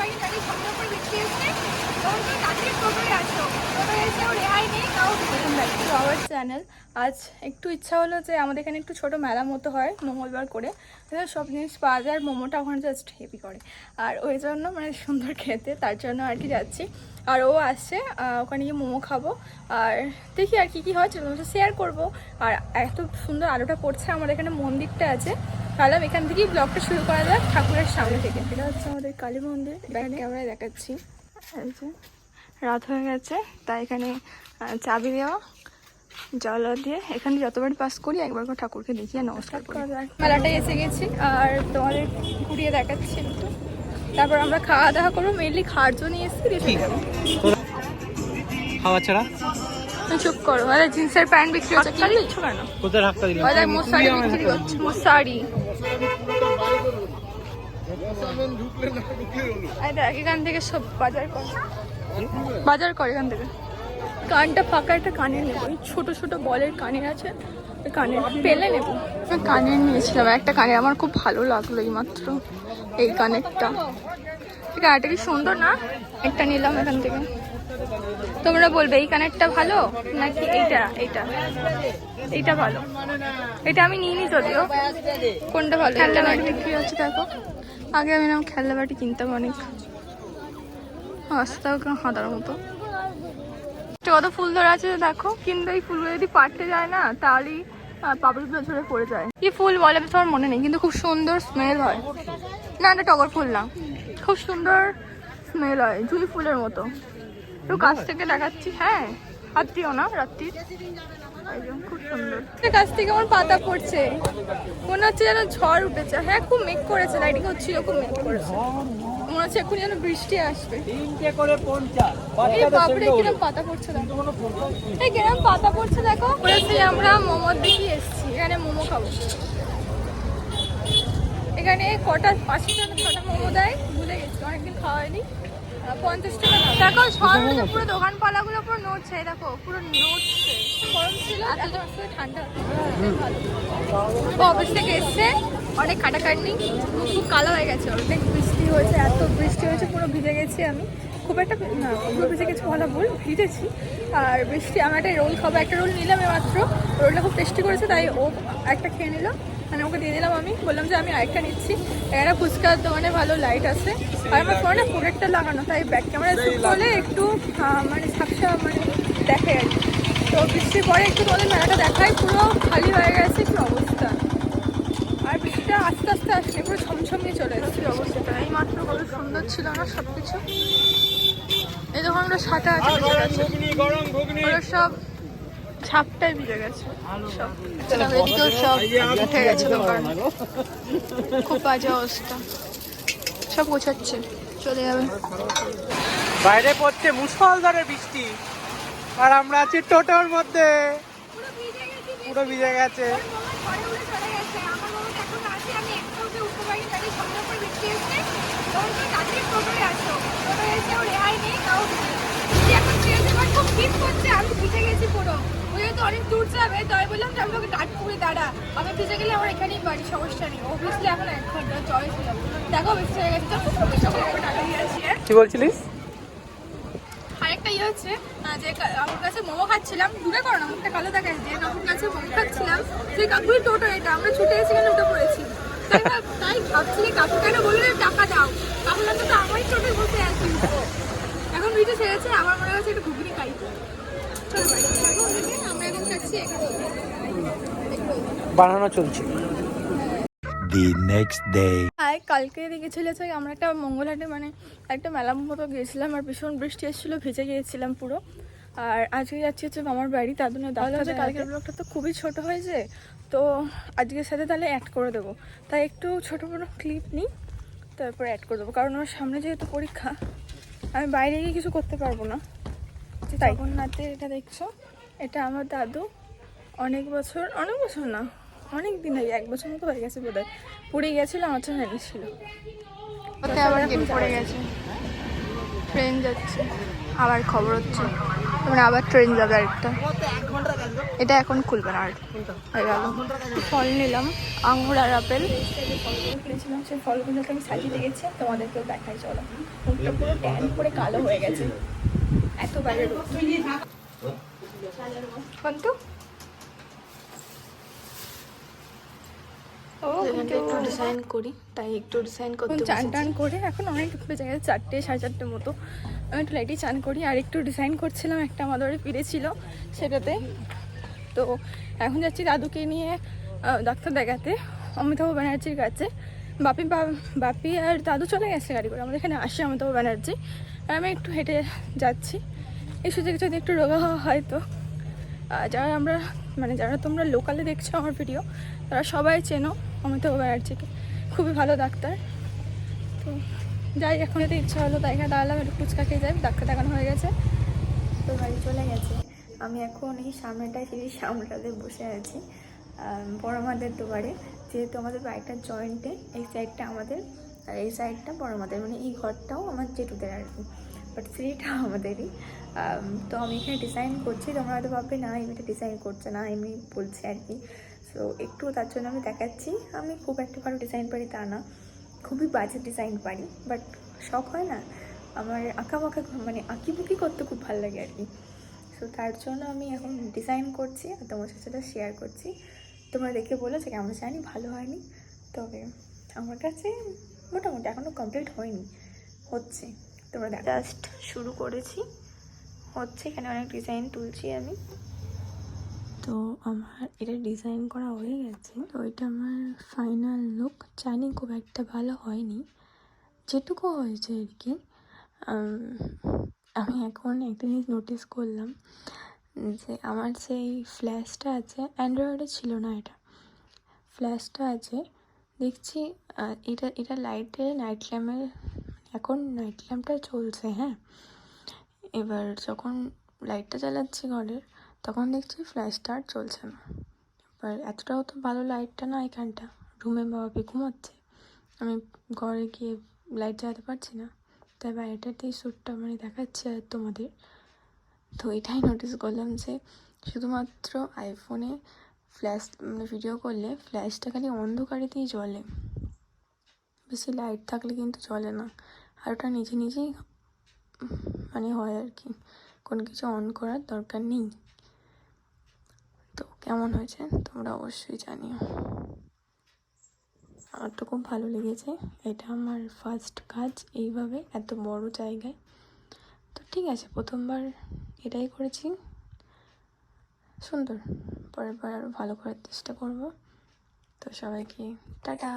গাড়ি সামনে করে টু আওয়ার চ্যানেল আজ একটু ইচ্ছা হলো যে আমাদের এখানে একটু ছোট মেলা মতো হয় মঙ্গলবার করে। সব জিনিস পাওয়া যায় আর মোমোটা ওখানে জাস্ট হেভি করে। আর ওই জন্য মানে সুন্দর খেতে, তার জন্য আর কি যাচ্ছি। আর ও আসছে ওখানে গিয়ে মোমো খাব। আর দেখি আর কি কি হয় সেটা শেয়ার করব। আর এত সুন্দর আলোটা পড়ছে, আমাদের এখানে মন্দিরটা আছে। ভাবলাম এখান থেকেই ব্লগটা শুরু করা যাক ঠাকুরের সামনে থেকে। এটা হচ্ছে আমাদের কালী মন্দির এখানে ক্যামেরায় দেখাচ্ছি। রাত হয়ে গেছে তাই এখানে চাবি দেওয়া জল দিয়ে এখানে যতবার পাস করি একবার করে ঠাকুরকে দেখিয়ে নমস্কার করি। মেলাটায় এসে গেছি আর তোমাদের ঘুরিয়ে দেখাচ্ছি একটু। তারপর আমরা খাওয়া দাওয়া করব মেনলি খাওয়ার জন্য এসেছি খাওয়া ছাড়া? চুপ করো। আরে জিন্সের প্যান্ট বিক্রি হচ্ছে। খালি। দিচ্ছ কেন? কোথায় দিলাম? বাজার মশারি বিক্রি হচ্ছে। মশারি। এখান থেকে সব বাজার কর। বাজার কর এখান থেকে। কানটা ফাঁকা একটা কানের নেব ওই ছোট ছোট বলের কানের আছে। কানের পেলে নেব কানের নিয়েছিলাম। একটা কানের। আমার খুব ভালো লাগল এই মাত্র এই কানেরটা। ঠিক আছে এটা কি সুন্দর না? একটা নিলাম এখান থেকে। তোমরা বলবে এই কানেরটা ভালো নাকি এইটা? এইটা। এইটা ভালো। এটা আমি নিইনি যদিও। কোনটা ভালো? খেলনা বাটি বিক্রি হচ্ছে দেখো? আগে আমি নাম খেলনা বাটি কিনতাম অনেক। রাস্তাও কেমন হাঁদার মতো। কত ফুল ধরে আছে দেখো কিন্তু এই ফুলগুলো যদি পাটতে যায় না তাহলেই পাপড়িগুলো ঝরে পড়ে যায়। কি ফুল বলে তোমার মনে নেই কিন্তু খুব সুন্দর স্মেল হয়। না এটা টগর ফুল না। খুব সুন্দর স্মেল হয় জুঁই ফুলের মতো। একটু কাছ থেকে দেখাচ্ছি। হ্যাঁ হাত দিও না খুব সুন্দর। কাছ থেকে আমার পাতা পড়ছে। মনে হচ্ছে যেন ঝড় উঠেছে। হ্যাঁ খুব মেঘ করেছে লাইটিং হচ্ছিল খুব মেঘ করেছে। মনে হচ্ছে এখন যেন বৃষ্টি আসবে। করে এই বাপরে কিরম পাতা পড়ছে দেখো। এই কিরম পাতা পড়ছে দেখো। বলেছি আমরা মোমোর দিকে এসেছি। এখানে মোমো খাব। এখানে কটা পাঁচটা ছটা মোমো দেয়। ভুলে গেছি অনেকদিন খাওয়া হয়নি। আহ, পঞ্চাশ টাকা দেখো সব পুরো দোকান পালাগুলো পুরো নড়ছে দেখো পুরো নড়ছে। গরম ছিল ঠান্ডা। অফিস থেকে এসছে অনেক কাটাকাটি খুব কালো হয়ে গেছে অনেক বৃষ্টি হয়েছে এত বৃষ্টি হয়েছে পুরো ভিজে গেছি আমি। খুব একটা না পুরো ভিজে গেছি ভালো ভুল ভিজেছি। আর বৃষ্টি আমি একটা রোল খাব একটা রোল নিলাম মাত্র। রোলটা খুব টেস্টি করেছে তাই ও একটা খেয়ে নিল। মানে ওকে দিয়ে দিলাম আমি। বললাম যে আমি আরেকটা নিচ্ছি। একটা ফুচকার দোকানে ভালো লাইট আছে। আর আমার ফোনে প্রোডাক্টটা লাগানো তাই ব্যাক ক্যামেরা করলে একটু মানে ঝাপসা মানে দেখে আর। তো বৃষ্টির পরে একটু তোমাদের মেলাটা দেখাই পুরো খালি হয়ে গেছে কি অবস্থা। আর বৃষ্টিটা আস্তে আস্তে আসলে পুরো ছমছমিয়ে চলে এসেছে অবস্থাটা এই মাত্র কত সুন্দর ছিল না সব কিছু এই দোকানগুলো সাদা আছে সব ছাপটাই ভিজে গেছে। সব। এদিকেও সব উঠে গেছে দোকান। খুব বাজে অবস্থা। সব গোছাচ্ছে। চলে যাবে। বাইরে পড়ছে মুসলধারে বৃষ্টি। আর আমরা আছি টোটোর মধ্যে। পুরো ভিজে গেছি। পুরো ভিজে গেছে ওর মামা ঘরে উড়ে চলে গেছে। আমার মামা এখন আছে আমি ভিজে গেছি পুরো। যেহেতু অনেক দূর যাবে তাই বললাম যে আমি ওকে কাঠপুরে দাঁড়া। আমি ভিজে গেলে আমার এখানেই বাড়ি সমস্যা নেই। অবভিয়াসলি এখন এক ঘণ্টা চলে ছিলাম দেখো বৃষ্টি হয়ে গেছে। খুব করে টাকা দিয়ে আসি হ্যাঁ? কি বলছিলিস? আরেকটা ইয়ে হচ্ছে যে কাকুর কাছে মোমো খাচ্ছিলাম। দূরে করো না মুখটা কালো দেখা যে কাকুর কাছে মোমো খাচ্ছিলাম সেই কাকুর টোটো এটা। আমরা ছুটে এসে এখানে উঠে পড়েছি তাই তাই ভাবছি কাকু কেন বলল টাকা দাও? কাকু লাগতো তো আমারই টোটোয় বসে আছি। এখন ভিডিও ছেড়েছে আমার মনে হচ্ছে একটু ঘুগনি খাই। চলো। বানানো চলছে। The next day. হাই কালকে দেখেছিল যে আমরা একটা মঙ্গলহাটে মানে একটা মেলা মতো গিয়েছিলাম আর ভীষণ বৃষ্টি এসেছিল ভিজে গিয়েছিলাম পুরো। আর আজকে যাচ্ছি হচ্ছে মামার বাড়ি তার জন্য দাদা যে কালকের ব্লগটা তো খুবই ছোট হয়েছে তো আজকের সাথে তাহলে অ্যাড করে দেবো। তাই একটু ছোটো বড়ো ক্লিপ নিই তারপর অ্যাড করে দেবো। কারণ আমার সামনে যেহেতু পরীক্ষা আমি বাইরে গিয়ে কিছু করতে পারব না। তাই। জগন্নাথের এটা দেখছ এটা আমার দাদু অনেক বছর অনেক বছর না অনেক দিন আগে এক বছর মতো হয়ে গেছে বোধ হয় পুরী গেছিল আমার জন্য ওতে আবার গেট পড়ে গেছে? ট্রেন যাচ্ছে আবার খবর হচ্ছে। মানে আবার ট্রেন যাবে আরেকটা। এটা এখন খুলবে না আর। হয়ে গেল। ফল নিলাম আঙুর আর আপেল। কিনেছিলাম সেই ফলগুলোকে আমি সাজিয়ে দিয়েছি তোমাদেরকেও দেখাই চলো। মুখটা পুরো ট্যান করে কালো হয়ে গেছে। এত বাইরে কন্তু ও একটু ডিজাইন করি তাই একটু ডিজাইন করতে চান টান করে এখন অনেক গেছে চারটে সাড়ে চারটে মতো। আমি একটু লাইটেই চান করি আর একটু ডিজাইন করছিলাম একটা আমাদের ফিরে ছিল সেটাতে। তো এখন যাচ্ছি দাদুকে নিয়ে ডাক্তার দেখাতে অমিতাভ ব্যানার্জির কাছে। বাপি বা- বাপি আর দাদু চলে গেছে গাড়ি করে আমাদের এখানে আসে অমিতাভ ব্যানার্জি। আর আমি একটু হেঁটে যাচ্ছি। এই সুযোগে যদি একটু রোগা হওয়া হয় তো যারা আমরা মানে যারা তোমরা লোকালে দেখছ আমার ভিডিও তারা সবাই চেনো। অমিতাভ ব্যানার্জিকে। খুবই ভালো ডাক্তার। তো যাই, এখন এতে ইচ্ছা হলো তাই এখানে দাঁড়ালাম, একটু ফুচকা খেয়ে যাই, ডাক্তার দেখানো হয়ে গেছে। তো বাড়ি চলে গেছে। আমি এখন এই সামনেটায় সিঁড়ির সামনেটাতে বসে আছি বড় মাদের দুবারে যেহেতু আমাদের বাড়িটার জয়েন্টে এই সাইডটা আমাদের, আর এই সাইডটা বড় মাদের মানে এই ঘরটাও আমার জেঠুদের আর কি বাট সিঁড়িটা আমাদেরই। তো আমি এখানে ডিজাইন করছি, তোমরা হয়তো ভাববে, না এমনিটা ডিজাইন করছে না, এমনি বলছে আর কি। সো একটু তার জন্য আমি দেখাচ্ছি। আমি খুব একটা ভালো ডিজাইন পারি তা না। খুবই বাজে ডিজাইন পারি। বাট শখ হয় না? আমার আঁকা বাঁকা মানে আঁকিবুকি করতে খুব ভালো লাগে আর কি। সো তার জন্য আমি এখন ডিজাইন করছি আর তোমার সাথে সেটা শেয়ার করছি। তোমরা দেখে বলো যে কেমন জানি, ভালো হয়নি। তবে আমার কাছে মোটামুটি এখনও কমপ্লিট হয়নি। হচ্ছে। তোমরা জাস্ট শুরু করেছি। হচ্ছে এখানে অনেক ডিজাইন তুলছি আমি। তো আমার, এটা ডিজাইন করা হয়ে গেছে। তো এটা আমার ফাইনাল লুক জানি খুব একটা ভালো হয়নি। যেটুকু হয়েছে আর কি। আমি এখন একটা জিনিস নোটিস করলাম যে আমার সেই ফ্ল্যাশটা আছে। অ্যান্ড্রয়েডে ছিল না এটা। ফ্ল্যাশটা আছে। দেখছি এটা এটা লাইটে নাইট ল্যাম্পের এখন নাইট ল্যাম্পটা চলছে হ্যাঁ? এবার যখন লাইটটা চালাচ্ছি ঘরের তখন দেখছি ফ্ল্যাশটা আর চলছে না। এবার এতটাও তো ভালো লাইটটা না এখানটা। রুমে বাবা ঘুমাচ্ছে। আমি ঘরে গিয়ে লাইট জ্বালাতে পারছি না। তাই বাইরেটাতেই শ্যুটটা মানে দেখাচ্ছে আর তোমাদের, তো এটাই নোটিস করলাম যে শুধুমাত্র আইফোনে ফ্ল্যাশ মানে ভিডিও করলে ফ্ল্যাশটা খালি অন্ধকারেতেই জ্বলে। বেশি লাইট থাকলে কিন্তু চলে না। আর ওটা নিজে নিজেই মানে হয় আর কি। কোনো কিছু অন করার দরকার নেই। কেমন হয়েছে তোমরা অবশ্যই জানিও। আমার তো খুব ভালো লেগেছে। এটা আমার ফার্স্ট কাজ এইভাবে, এত বড় জায়গায়। তো ঠিক আছে, প্রথমবার এটাই করেছি। সুন্দর। পরের বার আরও ভালো করার চেষ্টা করব। তো সবাইকে টাটা!